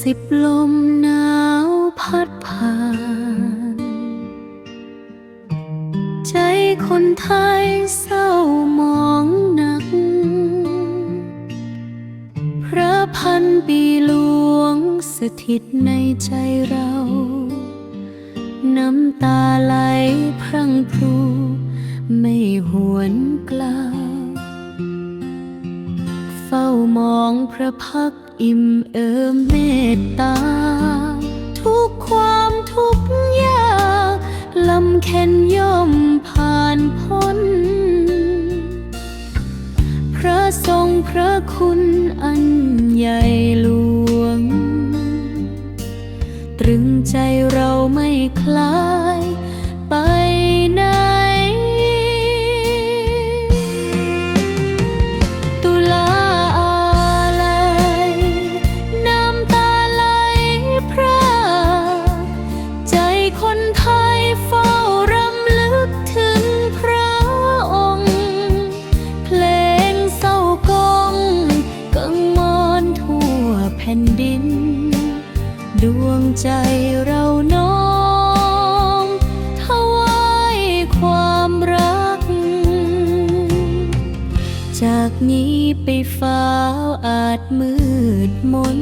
สิบลมหนาวพัดผ่าน ใจคนไทยเศร้ามองหนัก พระพันปีหลวงสถิตในใจเรา น้ำตาไหลพรั่งพรูไม่หวนกลับเฝ้ามองพระพักตร์ อิ่มเอิมเมตตา ทุกความทุกยากลำเค็นย่อมผ่านพ้น พระทรงพระคุณอัน เราน้อมถวายความรัก จากนี้ไปฟ้าอาจมืดมน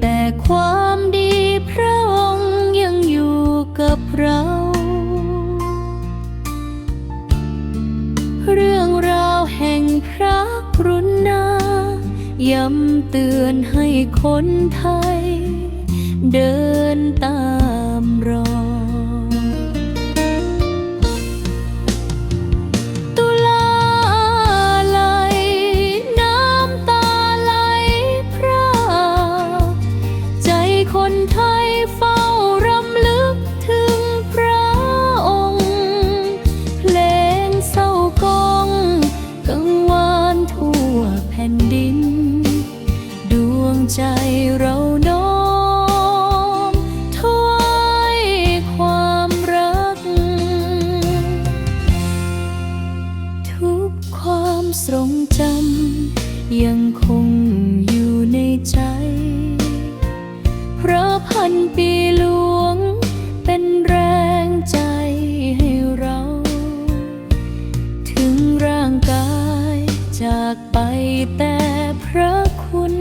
แต่ความดีพระองค์ยังอยู่กับเรา เรื่องราวแห่งพระกรุณาย้ำเตือนให้คนไทย เดินตามรอยตุลาไหลน้ำตาไหลพรากใจคนไทยเฝ้ารำลึกถึงพระองค์ เพลงเศร้ากองกังวานทั่วแผ่นดิน ดวงใจ ทรงจำยังคงอยู่ในใจ เพราะพันปีหลวงเป็นแรงใจให้เรา ถึงร่างกายจากไปแต่พระคุณ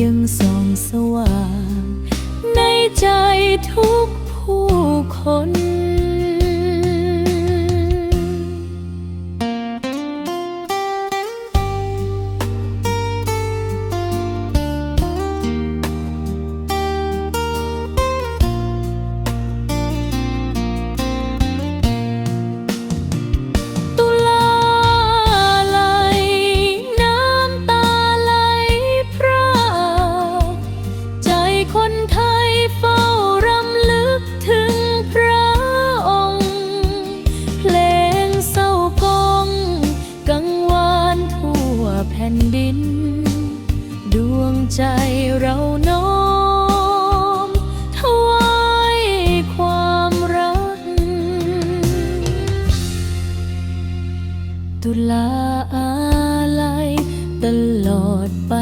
ยังส่องสว่าง ในใจทุกผู้คน คนไทยเฝ้ารำลึกถึงพระองค์ เพลงเศร้ากองกังวานทั่วแผ่นดิน ดวงใจเราน้อมถวายความรัก ตุลาอะไรตลอดไป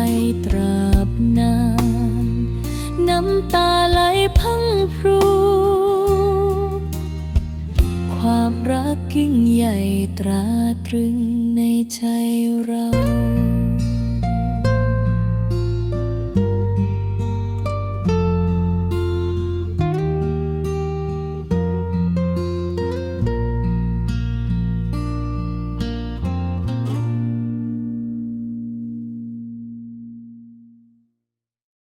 ตราบนานำตาไหลพังพรู ความรักยิ่งใหญ่ตราตรึงในใจเรา